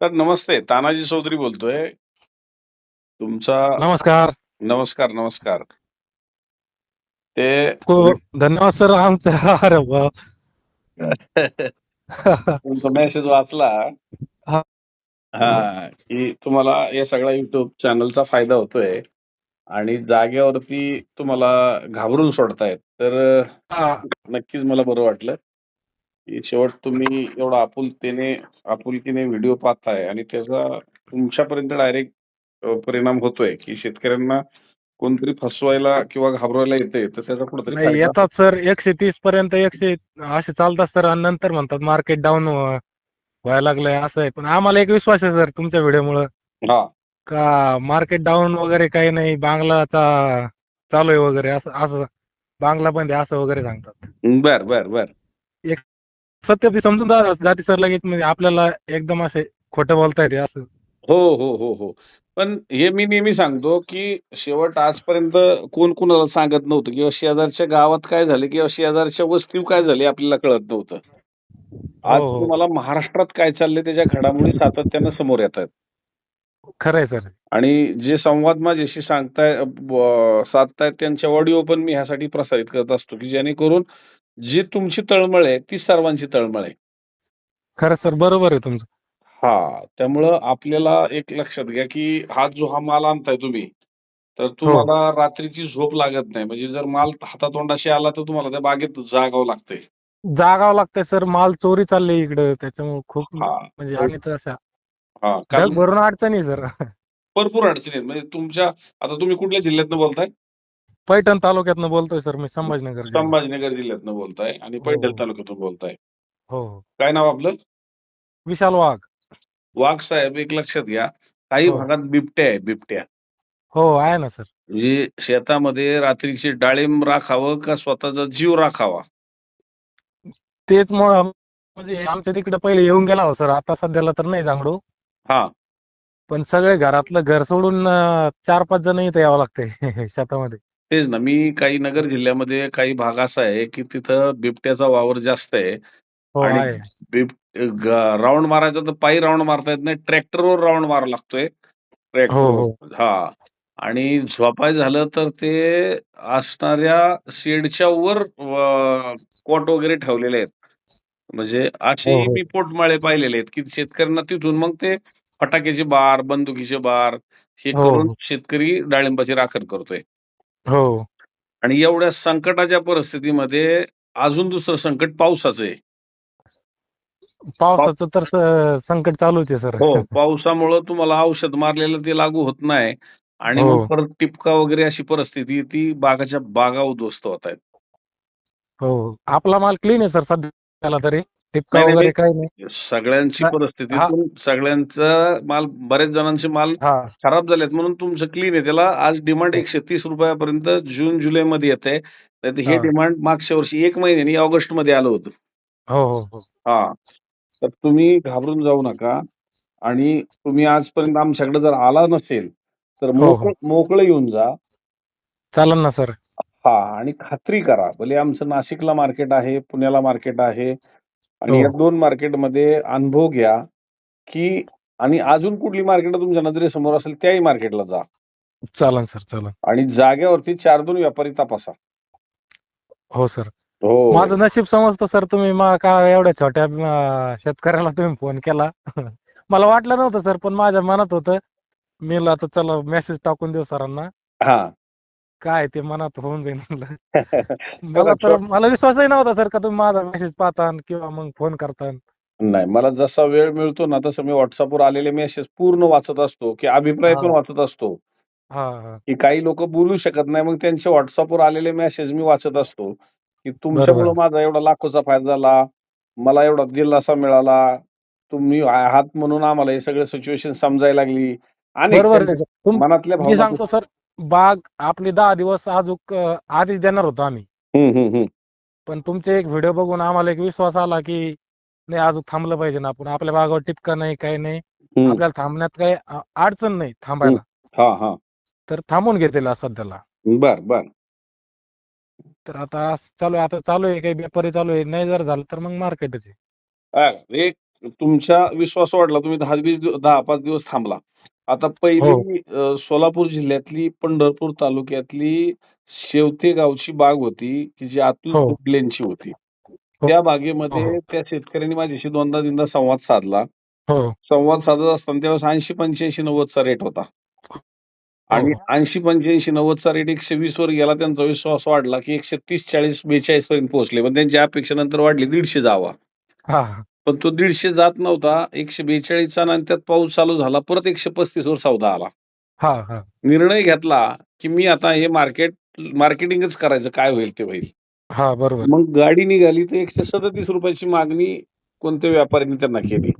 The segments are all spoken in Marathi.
तर नमस्ते तानाजी चौधरी बोलतोय. तुमचा नमस्कार. नमस्कार नमस्कार. ते धन्यवाद सर आमचा. अरे वा. तुमचा मेसेज वाचला. हा. हा की तुम्हाला या सगळ्या युट्यूब चॅनलचा फायदा होतोय. आणि जागेवरती तुम्हाला घाबरून सोडतायत. तर नक्कीच मला बरं वाटलं. की शेवट तुम्ही एवढा आपुलतेने आपुलकीने व्हिडिओ पाहताय आणि त्याचा तुमच्यापर्यंत डायरेक्ट परिणाम होतोय की शेतकऱ्यांना कोणतरी फसवायला किंवा घाबरवायला येते तर त्याचा कुठेतरी येतात सर एकशे तीस पर्यंत एकशे असे चालतात सर आणि नंतर म्हणतात मार्केट डाऊन व्हायला लागलंय असं आहे. पण आम्हाला एक विश्वास आहे सर तुमच्या व्हिडिओमुळे हा. का मार्केट डाऊन वगैरे काही नाही बांगलाचा चालू आहे वगैरे असं असं बांगला बंद आहे असं वगैरे सांगतात. बर बर बर. सत्य ते समजून जाते सर लगेच म्हणजे आपल्याला एकदम असे खोटं बोलता येते असं. हो हो हो हो. पण हे मी नेहमी सांगतो की शेवट आजपर्यंत कोण कुणाला सांगत नव्हतं किंवा शेजारच्या गावात काय झाले किंवा शेजारच्या वस्तीवर काय झाले आपल्याला कळत नव्हतं. आज हो, हो. तुम्हाला महाराष्ट्रात काय चाललंय त्याच्या घडामोडी सातत्यानं समोर येत आहेत खरंय सर. आणि जे संवाद माझ्याशी सांगताय ब- साधतायत त्यांच्या ऑडिओ पण मी ह्यासाठी प्रसारित करत असतो की जेणेकरून जी तुमची तळमळ आहे ती सर्वांची तळमळ आहे. खरं सर बरोबर आहे तुमचं. हा त्यामुळं आपल्याला एक लक्षात घ्या की हा जो हा माल आणताय तुम्ही तर हो. तुम्हाला रात्रीची झोप लागत नाही. म्हणजे जर माल हातातोंडाशी आला तर तुम्हाला त्या बागेत जागावं लागतंय. जागावं लागतंय सर माल चोरी चालली इकडं. त्याच्यामुळे खूप हा. म्हणजे आणि तर अशा हा कारण ढग भरून अडचणी सर. भरपूर अडचणी आहेत. म्हणजे तुमच्या आता तुम्ही कुठल्या जिल्ह्यातनं बोलताय? पैठण तालुक्यातनं बोलतोय सर मी संभाजीनगर जिल्हा. संभाजीनगर जिल्ह्यातनं बोलताय आणि हो, पैठण हो. तालुक्यातून बोलताय. हो हो. काय नाव आपलं? विशाल वाघ. वाघ साहेब एक लक्षात घ्या काही हो. भागात बिबट्या आहे बिबट्या. हो आहे ना सर. म्हणजे शेतामध्ये रात्रीची डाळिंब राखावं का स्वतःचा जीव राखावा? तेच मुळ म्हणजे आमच्या तिकडे पहिले येऊन गेला हो सर. आता सध्याला तर नाही जांगडू. हा. पण सगळे घरातलं घर सोडून चार पाच जण इथे यावं लागतंय शेतामध्ये. तेच ना. मी काही नगर जिल्ह्यामध्ये काही भाग असा आहे की तिथं बिबट्याचा वावर जास्त आहे हो आणि आहे. बिब राऊंड मारायचा तर पायी राऊंड मारता येत नाही. ट्रॅक्टरवर राऊंड मारा लागतोय. हो, ट्रॅक्टर हा. आणि झोपाय झालं तर ते असणाऱ्या शेडच्या वर कोट वगैरे ठेवलेले आहेत. म्हणजे असे हो, हो. मी पोटमाळे पाहिलेले आहेत की शेतकऱ्यांना तिथून मग ते फटाक्याचे बार बंदुकीचे बार हे हो, करून हो. शेतकरी डाळिंबाची राखण करतोय. हो. आणि एवढ्या संकटाच्या परिस्थितीमध्ये अजून दुसरं संकट पावसाचं आहे. पावसाचं तर स- संकट चालूच आहे सर. हो पावसामुळं तुम्हाला औषध मारलेलं ते लागू होत नाही आणि हो. परत टिपका वगैरे अशी परिस्थिती ती बागाच्या बागा उद्ध्वस्त होत आहेत. हो. आपला माल क्लीन आहे सर सध्याला तरी. टिपका नाही, नाही, वगैरे काही नाही. सगळ्यांची हा- परिस्थिती हा. तुम- सगळ्यांचा माल बरेच जणांचे माल हा. खराब झालेत म्हणून तुमचं क्लीन आहे. त्याला आज डिमांड एकशे तीस रुपयापर्यंत जून जुलै मध्ये येत आहे हे हा. डिमांड मागच्या वर्षी एक महिन्यानी ऑगस्टमध्ये आलं होतं. हो हो हो. हा. तर तुम्ही घाबरून जाऊ नका. आणि तुम्ही आजपर्यंत आमच्याकडे जर आला नसेल तर हो, हो. मोकळ मोकळं येऊन जा. चालेल ना सर. हा. आणि खात्री करा. भले आमचं नाशिकला मार्केट आहे पुण्याला मार्केट आहे आणि हो. या दोन मार्केटमध्ये अनुभव घ्या की आणि अजून कुठली मार्केट तुमच्या नजरेसमोर असेल त्याही मार्केटला जा. चालन सर चालन. आणि जागेवरती चार दोन व्यापारी तपासा. हो सर. हो. माझं नशीब समजतं सर तुम्ही मा का एवढ्या छोट्या अं, शेतकऱ्याला तुम्ही फोन केला? मला वाटलं नव्हतं सर पण माझ्या मनात होतं. मी म्हणलं आता चला मेसेज टाकून देऊ सरांना. हा. काय ते मनात होऊन जाईल म्हणलं. मला तर मला विश्वासही नव्हता सर का तुम्ही माझा मेसेज पाहता किंवा मग फोन करता नाही मला जसा वेळ मिळतो ना तसं मी व्हॉट्सअपवर आलेले मेसेज पूर्ण वाचत असतो की अभिप्राय पण. वाचत असतो. हा की काही लोक बोलू शकत नाही मग त्यांचे व्हॉट्सअपवर आलेले मेसेज मी वाचत असतो. की तुमच्यामुळे माझा एवढा लाखोचा फायदा झाला मला एवढा दिलासा मिळाला तुम्ही आहात म्हणून आम्हाला हे सगळं सिच्युएशन समजायला लागली. आणि मनातल्या भावना सांगतो सर बाग आपली दहा दिवस अजूक अं, आधीच देणार होतो आम्ही. पण तुमचे एक व्हिडिओ बघून आम्हाला एक विश्वास आला की नाही अजून थांबलं पाहिजे ना आपण. आपल्या बागावर टिपका नाही काही नाही. आपल्याला थांबण्यात काही अडचण नाही थांबायला. हा हा. तर थांबून घेतील सध्याला. बर बर. तर आता चालू आहे आता चालू आहे काही व्यापारी चालू आहे. नाही जर झालं तर मग मार्केटच आहे. एक तुमचा विश्वास वाढला. तुम्ही दहा वीस दहा पाच दिवस थांबला. आता हो. पहिली अ, सोलापूर जिल्ह्यातली पंढरपूर तालुक्यातली शेवते गावची बाग होती की जी अतुल हो. होती हो. त्या हो, बागेमध्ये हो. त्या शेतकऱ्यांनी माझ्याशी दोनदा तीनदा संवाद साधला हो संवाद साधत असताना त्यावेळेस ऐंशी पंच्याऐंशी नव्वदचा रेट होता आणि हो. ऐंशी पंच्याऐंशी नव्वदचा रेट एकशे वीस वर गेला त्यांचा विश्वास वाढला की एकशे तीस चाळीस बेचाळीस पर्यंत पोहोचले पण त्यांच्या अपेक्षेनंतर वाढली दीडशे जावा हा हा. पण तो दीडशे जात नव्हता एकशे बेचाळीसचा आणि त्यात पाऊस चालू झाला परत एकशे पस्तीस वर सौदा आला. हा हा. निर्णय घेतला की मी आता हे मार्केट मार्केटिंगच करायचं काय होईल ते होईल. हा बरोबर. मग गाडी निघाली तर एकशे सदतीस रुपयाची मागणी कोणत्या व्यापाऱ्यांनी त्यांना केली.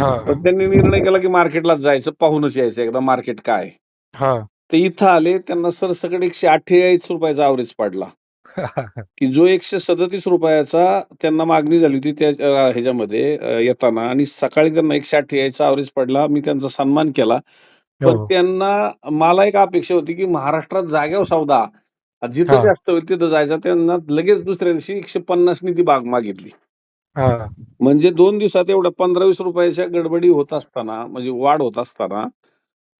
पण त्यांनी निर्णय केला की मार्केटला जायचं पाहूनच यायचं एकदा मार्केट काय. हा. तर इथं आले त्यांना सरसकट एकशे अठ्ठेचाळीस रुपयाचा अवरेज पडला. की जो एकशे सदतीस रुपयाचा त्यांना मागणी झाली होती त्या ह्याच्यामध्ये येताना आणि सकाळी त्यांना एकशे अठ्ठेचाळीसचा अवरेज पडला. मी त्यांचा सन्मान केला. पण हो. त्यांना मला एक अपेक्षा होती की महाराष्ट्रात जाग्यावर सौदा जिथं. जास्त होईल तिथं जायचा. त्यांना लगेच दुसऱ्या दिवशी एकशे पन्नासनी ती बाग मागितली. हा. म्हणजे दोन दिवसात एवढ्या पंधरा वीस रुपयाच्या गडबडी होत असताना म्हणजे वाढ होत असताना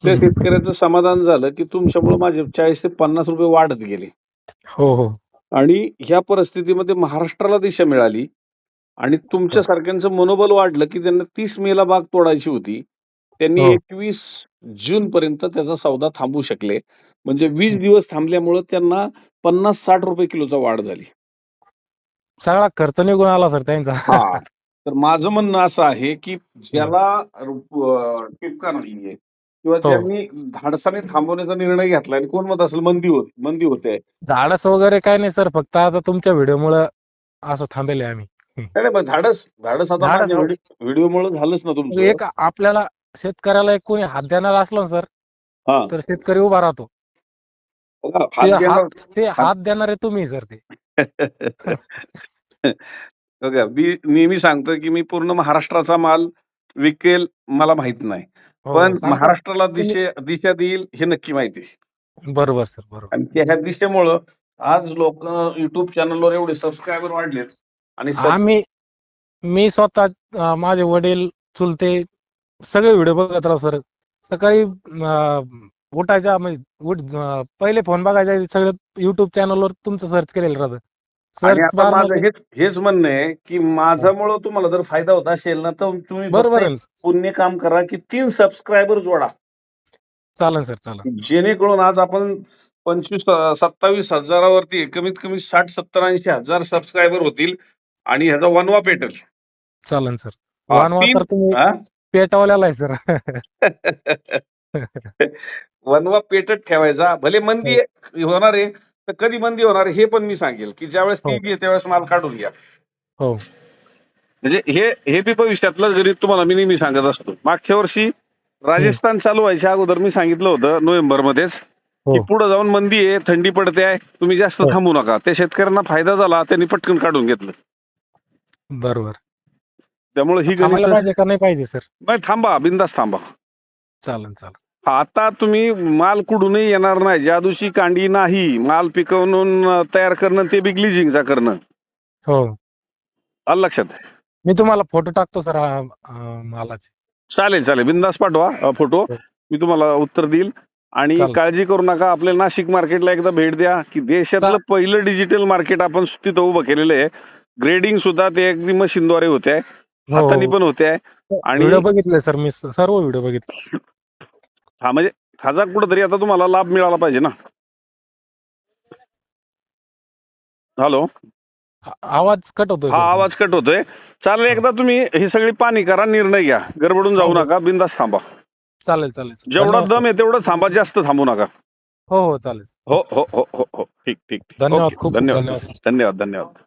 त्या. शेतकऱ्याचं समाधान झालं की तुमच्यामुळे माझे चाळीस ते पन्नास रुपये वाढत गेले. हो हो. आणि ह्या परिस्थितीमध्ये महाराष्ट्राला दिशा मिळाली. आणि तुमच्या सारख्यांचं मनोबल वाढलं की त्यांना तीस मेला बाग तोडायची होती त्यांनी हो. एकवीस जून पर्यंत त्याचा सौदा थांबवू शकले. म्हणजे वीस दिवस थांबल्यामुळं त्यांना पन्नास साठ रुपये किलोचा वाढ झाली. सगळा खर्च निघून आला सर त्यांचा. हा. तर माझं म्हणणं असं आहे की ज्याला अं, टिपका नाहीये. किंवा हो. ज्यांनी धाडसाने थांबवण्याचा निर्णय घेतला आणि कोण म्हणत असेल मंदी होत मंदी होते. धाडस वगैरे काय नाही सर. फक्त आता तुमच्या व्हिडिओमुळे असं थांबेले आम्ही. नाही पण धाडस धाडस आता धाडस हो. व्हिडिओ मुळे झालंच ना तुमचं. एक आपल्याला शेतकऱ्याला एक कोणी हात देणार असलं सर हा. तर शेतकरी उभा राहतो. बघा, ते हात देणार- हात ते हात देणारे तुम्ही सर ते. बघा मी नेहमी सांगतो की मी पूर्ण महाराष्ट्राचा माल विकेल मला माहीत नाही. पण सांगता. महाराष्ट्राला दिशे दिशा देईल हे नक्की माहिती. बरोबर सर बरोबर आणि त्या ह्या दिशेमुळं आज लोक युट्यूब चॅनलवर एवढे सबस्क्रायबर वाढलेत आणि सब- आम्ही मी स्वतः अं, माझे वडील चुलते सगळे व्हिडिओ बघत राहतो सर सकाळी अं, उठायच्या म्हणजे उठ- अं, पहिले फोन बघायच्या आधी सगळं युट्यूब चॅनलवर तुमचं सर्च केलेलं राहतं आणि सर्च आता बार माझं हेच हेच म्हणणं आहे की माझ्यामुळं तुम्हाला जर फायदा होत असेल ना तर तुम्ही बरोबर आहे. पुण्य काम करा की तीन सबस्क्रायबर जोडा. चालन सर चालन जेणेकरून आज आपण पंचवीस सत्तावीस हजारावरती कमीत कमी साठ सत्तर ऐंशी हजार सबस्क्रायबर होतील आणि ह्याचा वनवा पेटेल चालन सर. हा, वानवा तीन- तर तुम्ही हा? पेटवलेला आहे सर. वनवा पेटत ठेवायचा. भले मंदी होणार आहे तर कधी मंदी होणार आहे हे पण मी सांगेल की ज्यावेळेस ती हो. येईल त्यावेळेस माल काढून घ्या. हो. म्हणजे हे हे बी भविष्यातलं गरीब तुम्हाला मी नेहमी सांगत असतो. मागच्या वर्षी राजस्थान चालू व्हायच्या अगोदर मी सांगितलं होतं नोव्हेंबर मध्येच की हो. पुढे जाऊन मंदी आहे थंडी पडते आहे तुम्ही जास्त हो. थांबू नका. त्या शेतकऱ्यांना फायदा झाला त्यांनी पटकन काढून घेतलं. बरोबर. त्यामुळे ही पाहिजे का? नाही पाहिजे सर. नाही थांबा बिंदास थांबा. चालन चालन. आता तुम्ही माल कुठूनही येणार नाही. ज्या दिवशी कांडी नाही माल पिकवून तयार करणं ते बी ग्लिजिंगचा करणं. हो. आलं लक्षात? मी तुम्हाला फोटो टाकतो सर मालाचे. चालेल चालेल. बिंदास पाठवा अं, फोटो. हो. मी तुम्हाला उत्तर देईल. आणि चालेल. काळजी करू नका. आपल्या नाशिक मार्केटला एकदा भेट द्या. की देशातलं चा- पहिलं डिजिटल मार्केट आपण तिथं उभं केलेलं आहे. ग्रेडिंग सुद्धा ते अगदी मशीनद्वारे होते आहे हो, हाताने हो. पण होते आणि- व्हिडिओ बघितले सर मी सर्व व्हिडिओ बघितले. हा म्हणजे खाजा कुठंतरी आता तुम्हाला लाभ मिळाला पाहिजे ना हॅलो आ- आवाज कट होतोय हा. आवाज कट होतोय चालेल एकदा तुम्ही ही सगळी पाणी करा निर्णय घ्या गडबडून जाऊ. नका बिंदास थांबा चालेल चालेल. जेवढा धन्यवाद, दम आहे तेवढं थांबा जास्त थांबू नका. हो हो चालेल हो हो हो हो हो ठीक ठीक ठीक धन्यवाद. खूप खूप धन्यवाद धन्यवाद. धन्यवाद धन्यवाद